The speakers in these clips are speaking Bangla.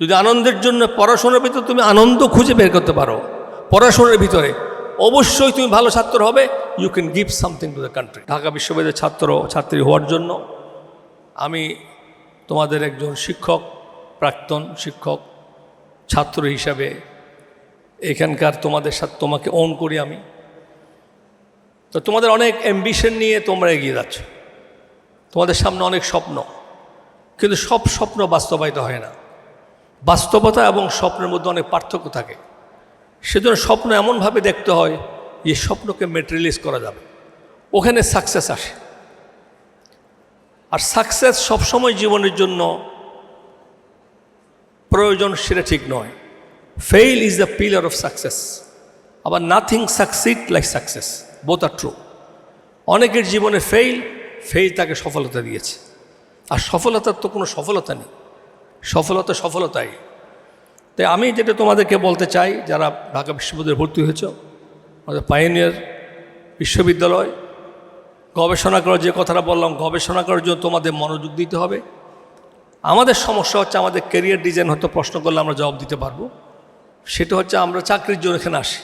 যদি আনন্দের জন্য পড়াশোনার ভিতরে তুমি আনন্দ খুঁজে বের করতে পারো, পড়াশোনার ভিতরে। অবশ্যই তুমি ভালো ছাত্র হবে। You can give something to the country Dhaka বিশ্ববিদ্যালয়ের ছাত্র ছাত্রী হওয়ার জন্য আমি তোমাদের একজন শিক্ষক, প্রাক্তন শিক্ষক, ছাত্র হিসাবে এখানকার তোমাদের সাথে তোমাকে অন করি আমি। তো তোমাদের অনেক অ্যাম্বিশন নিয়ে তোমরা এগিয়ে যাচ্ছ। তোমাদের সামনে অনেক স্বপ্ন। কিন্তু সব স্বপ্ন বাস্তবায়িত হয় না। বাস্তবতা এবং স্বপ্নের মধ্যে অনেক পার্থক্য থাকে। সেজন্য স্বপ্ন এমনভাবে দেখতে হয়, যে স্বপ্নকে মেটেরিয়ালাইজ করা যাবে। ওখানে সাকসেস আসে। আর সাকসেস সবসময় জীবনের জন্য প্রয়োজন সেটা ঠিক নয়। Fail is the pillar of success আবার nothing succeed like success both are true অনেকের জীবনে ফেইল ফেইল তাকে সফলতা দিয়েছে। আর সফলতার তো কোনো সফলতা নেই। সফলতা সফলতাই। তাই আমি যেটা তোমাদেরকে বলতে চাই, যারা ঢাকা বিশ্ববিদ্যালয়ে ভর্তি হয়েছ, আমাদের পাইনিয়ার বিশ্ববিদ্যালয়, গবেষণা করার যে কথাটা বললাম, গবেষণা করার জন্য তোমাদের মনোযোগ দিতে হবে। আমাদের সমস্যা হচ্ছে আমাদের কেরিয়ার ডিজাইন হয়তো প্রশ্ন করলে আমরা জবাব দিতে পারব। সেটা হচ্ছে আমরা চাকরির জন্য এখানে আসি।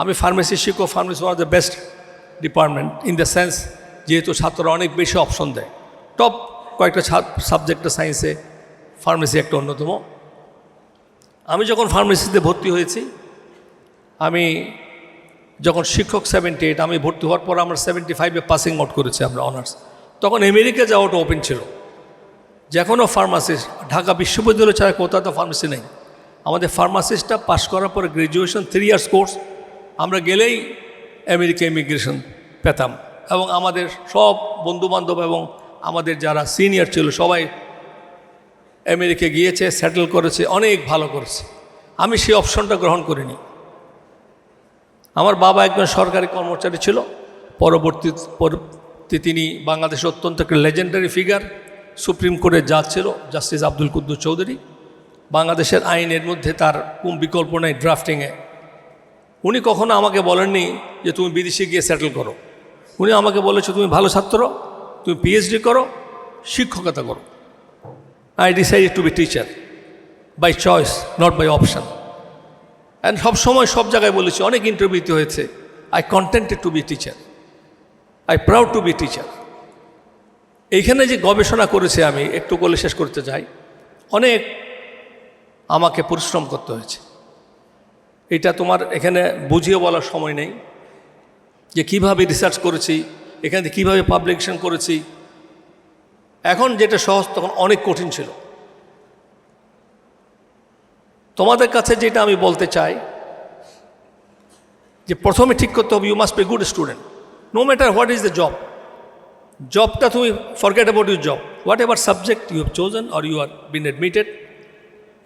আমি ফার্মেসি শিখো pharmacy one of the best department in the sense যেহেতু ছাত্ররা অনেক বেশি অপশন দেয়। টপ কয়েকটা সাবজেক্টে সায়েন্সে ফার্মেসি একটা অন্যতম। আমি যখন ফার্মেসিতে ভর্তি হয়েছি, আমি যখন শিক্ষক সেভেন্টি এইট আমি ভর্তি হওয়ার পর আমরা সেভেন্টি ফাইভে পাসিং আউট করেছি আমরা অনার্স তখন আমেরিকা যাওয়াটা ওপেন ছিল। যে কোনো ফার্মাসিস্ট ঢাকা বিশ্ববিদ্যালয় ছাড়া কোথাও তো ফার্মেসি নেই। আমাদের ফার্মাসিস্টটা পাশ করার পরে গ্র্যাজুয়েশন থ্রি ইয়ার্স কোর্স আমরা গেলেই আমেরিকা ইমিগ্রেশন পেতাম। এবং আমাদের সব বন্ধুবান্ধব এবং আমাদের যারা সিনিয়র ছিল সবাই আমেরিকা গিয়েছে সেটেল করেছে, অনেক ভালো করেছে। আমি সেই অপশনটা গ্রহণ করিনি। আমার বাবা একজন সরকারি কর্মচারী ছিল। পরবর্তী পরবর্তী তিনি বাংলাদেশের অত্যন্ত একটা লেজেন্ডারি ফিগার সুপ্রিম কোর্টের জাজ ছিল জাস্টিস আব্দুল কুদ্দুস চৌধুরী। বাংলাদেশের আইনের মধ্যে তার কোন বিকল্প নেই ড্রাফটিংয়ে উনি কখনো আমাকে বলেননি যে তুমি বিদেশে গিয়ে সেটেল করো। উনি আমাকে বলেছে, তুমি ভালো ছাত্র, তুমি পিএইচডি করো, শিক্ষকতা করো। I decide to be teacher by choice not by option and সব সময় সব জায়গায় বলেছি, অনেক ইন্টারভিউতে হয়েছে I contented to be teacher I proud to be teacher এইখানে যে গবেষণা করেছে আমি, একটু বলে শেষ করতে চাই, অনেক আমাকে পরিশ্রম করতে হয়েছে। এটা তোমার এখানে বুঝিয়ে বলার সময় নেই যে কীভাবে রিসার্চ করেছি, এখান কীভাবে পাবলিকেশন করেছি এখন যেটা সহজ, তখন অনেক কঠিন ছিল। তোমাদের কাছে যেটা আমি বলতে চাই, যে প্রথমে ঠিক করতে হবে you must be good student no matter what is the job জবটা তুমি forget about your job whatever subject you have chosen or you are been admitted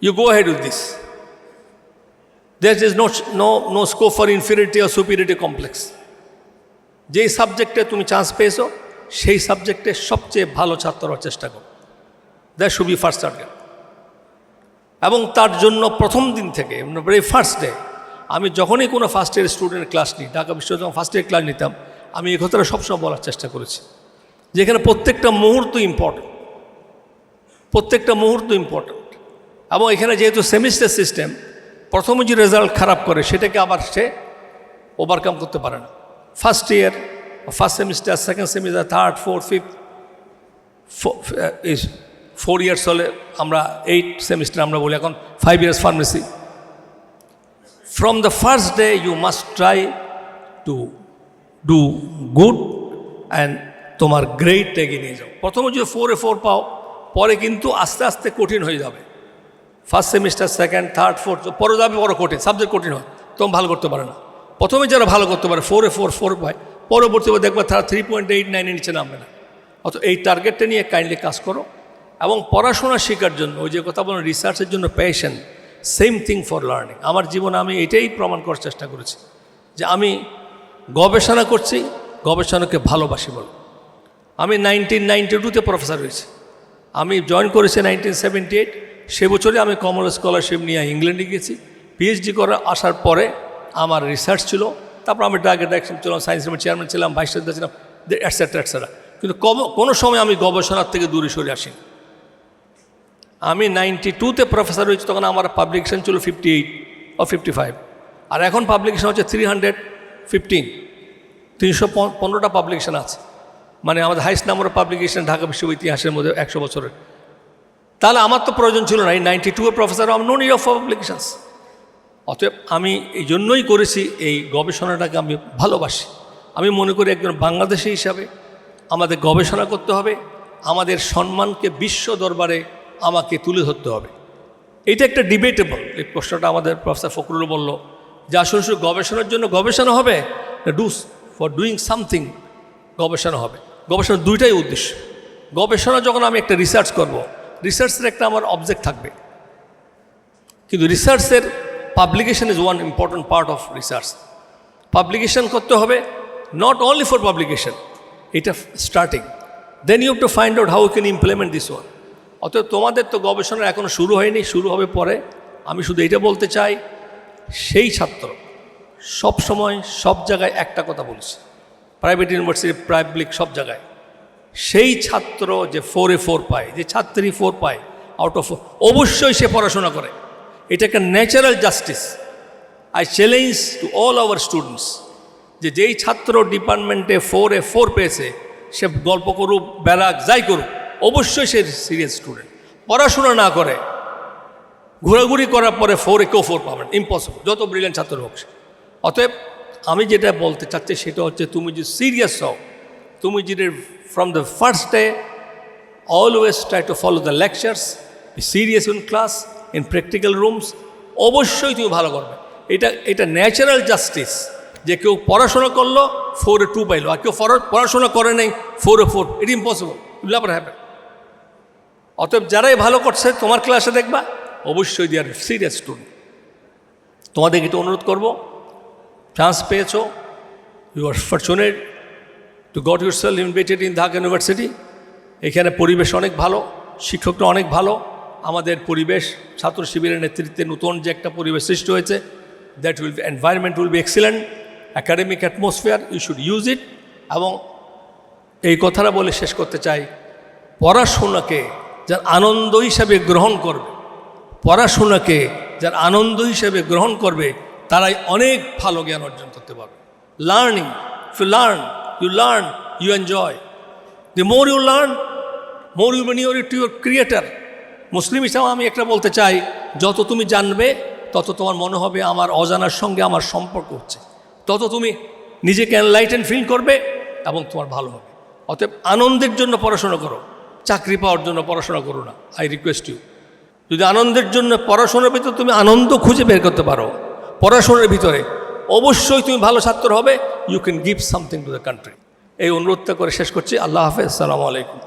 you go head with this there is no no no scope for inferiority or superiority complex যেই সাবজেক্টে তুমি চান্স পেয়েছ সেই সাবজেক্টে সবচেয়ে ভালো ছাত্র হওয়ার চেষ্টা করো that should be first target এবং তার জন্য প্রথম দিন থেকে ভেরি ফার্স্ট ডে আমি যখনই কোনো ফার্স্ট ইয়ার স্টুডেন্টের ক্লাস নিই, ঢাকা বিশ্ববিদ্যালয় ফার্স্ট ইয়ার ক্লাস নিতাম, আমি এই কথাটা সবসময় বলার চেষ্টা করেছি। যেখানে প্রত্যেকটা মুহূর্ত ইম্পর্টেন্ট প্রত্যেকটা মুহূর্ত ইম্পর্টেন্ট এবং এখানে যেহেতু সেমিস্টার সিস্টেম প্রথমে যে রেজাল্ট খারাপ করে, সেটাকে আবার সে ওভারকাম করতে পারে না। First year first semester second semester third fourth fifth four years হলে আমরা এইট সেমিস্টার আমরা বলি, এখন five years pharmacy from the first day you must try to do good and তোমার গ্রেট এগিয়ে নিয়ে যাও। প্রথমে যদি ফোরে ফোর পাও, পরে কিন্তু আস্তে আস্তে কঠিন হয়ে যাবে। First semester second third fourth পরে যাবে বড় কঠিন সাবজেক্ট কঠিন হয়, তখন ভালো করতে পারে না। প্রথমে যারা ভালো করতে পারে ফোরে ফোর ফোর পায় পরবর্তী দেখবে তারা থ্রি পয়েন্ট এইট নাইনের নিচে নামবে না। অত এই টার্গেটটা নিয়ে কাইন্ডলি কাজ করো। এবং পড়াশোনা শেখার জন্য, ওই যে কথা বলেন রিসার্চের জন্য passion same thing for learning আমার জীবনে আমি এটাই প্রমাণ করার চেষ্টা করেছি যে আমি গবেষণা করছি, গবেষণাকে ভালোবাসি বল। আমি নাইনটিন নাইনটি টুতে প্রফেসর হয়েছি। আমি জয়েন করেছি নাইনটিন সেভেন্টি এইট সে বছরে আমি কমন স্কলারশিপ নিয়ে ইংল্যান্ডে গেছি পিএইচডি করে আসার পরে আমার রিসার্চ ছিল। তারপর আমি ড্রাগের ডাইরেকশন ছিলাম সায়েন্স রুমের চেয়ারম্যান ছিলাম ভাইস চেয়ারম্যান ছিলাম অ্যাটসেট্রা অ্যাটসেট্রা কিন্তু কোনো সময় আমি গবেষণার থেকে দূরে সরে আসিনি। আমি নাইনটি টুতে প্রফেসর হয়েছি, তখন আমার পাবলিকেশন ছিল ফিফটি এইট ও ফিফটি ফাইভ আর এখন পাবলিকেশন হচ্ছে থ্রি হান্ড্রেড ফিফটিন তিনশো পনেরোটা পাবলিকেশন আছে। মানে আমাদের হাইস্ট নাম্বার পাবলিকেশন ঢাকা বিশ্ব ইতিহাসের মধ্যে একশো বছরের। তাহলে আমার তো প্রয়োজন ছিল না, এই নাইনটি টু এর professor um no need of publications অতএব আমি এই জন্যই করেছি এই গবেষণাটাকে আমি ভালোবাসি। আমি মনে করি একজন বাংলাদেশি হিসাবে আমাদের গবেষণা করতে হবে, আমাদের সম্মানকে বিশ্ব দরবারে আমাকে তুলে ধরতে হবে। এটা একটা ডিবেটেবল এই প্রশ্নটা আমাদের প্রফেসর ফখরুল বলল যে আসলে শুধু গবেষণার জন্য গবেষণা হবে ডুস ফর ডুইং সামথিং গবেষণা হবে। গবেষণার দুইটাই উদ্দেশ্য। গবেষণা যখন আমি একটা রিসার্চ করব রিসার্চের একটা আমার অবজেক্ট থাকবে। কিন্তু রিসার্চের publication is one important part of research publication করতে হবে নট অনলি ফর পাবলিকেশন এটা starting then you to find out how can implement this one অতএব তোমাদের তো গবেষণা এখনও শুরু হয়নি, শুরু হবে পরে। আমি শুধু এটা বলতে চাই, সেই ছাত্র সব সময় সব জায়গায় একটা কথা বলছে। প্রাইভেট ইউনিভার্সিটি পাবলিক সব জায়গায়। সেই ছাত্র যে ফোরে ফোর পায়, যে ছাত্রী ফোর পায় আউট অফ অবশ্যই সে পড়াশোনা করে। এটা একটা natural justice I challenge to all our students যে যেই ছাত্র ডিপার্টমেন্টে ফোর এ ফোর পেয়েছে, সে গল্প করুক ব্যারাক যাই করুক, অবশ্যই সে সিরিয়াস স্টুডেন্ট পড়াশোনা না করে, ঘোরাঘুরি করার পরে ফোরে কেউ ফোর পাবেন ইম্পসিবল যত ব্রিলিয়ান্ট ছাত্র হোক। অতএব আমি যেটা বলতে চাচ্ছি সেটা হচ্ছে, তুমি যদি সিরিয়াস হও, তুমি যদি from the first day always try to follow the lectures serious in class in practical rooms অবশ্যই তুমি ভালো করবে। এটা এটা ন্যাচারাল জাস্টিস যে কেউ পড়াশোনা করল ফোরে টু পাইলো। আর কেউ পড়া- পড়াশোনা করে নাই ফোরে ফোর ইট ইম্পসিবল হ্যাপেন অতএব যারাই ভালো করছে, তোমার ক্লাসে দেখবা, অবশ্যই দি আর সিরিয়াস স্টুডেন্ট তোমাদেরকে একটু অনুরোধ করব চান্স পেয়েছ you are fortunate to got your self invited in Dhaka University এখানে পরিবেশ অনেক ভালো, শিক্ষকরা অনেক ভালো। আমাদের পরিবেশ, ছাত্র শিবিরের নেতৃত্বে নতুন যে একটা পরিবেশ সৃষ্টি হয়েছে that will environment will be excellent academic atmosphere you should use it এবং এই কথাটা বলে শেষ করতে চাই, পড়াশোনাকে যার আনন্দ হিসাবে গ্রহণ করবে, পড়াশোনাকে যার আনন্দ হিসেবে গ্রহণ করবে, তারাই অনেক ভালো জ্ঞান অর্জন করতে পারবে। Learning if you learn you learn you enjoy the more you learn more you men your to your creator Muslim হিসাবে আমি একটা বলতে চাই, যত তুমি জানবে, তত তোমার মনে হবে আমার অজানার সঙ্গে আমার সম্পর্ক হচ্ছে। তত তুমি নিজেকে এনলাইটেন ফিল করবে এবং তোমার ভালো হবে। অতএব আনন্দের জন্য পড়াশোনা করো, চাকরি পাওয়ার জন্য পড়াশোনা করো না আই রিকোয়েস্ট ইউ যদি আনন্দের জন্য পড়াশোনার ভিতরে তুমি আনন্দ খুঁজে বের করতে পারো, পড়াশোনার ভিতরে অবশ্যই তুমি ভালো ছাত্র হবে you can give something to the country এই অনুরোধটা করে শেষ করছি। আল্লাহ হাফেজ, আসসালামু আলাইকুম।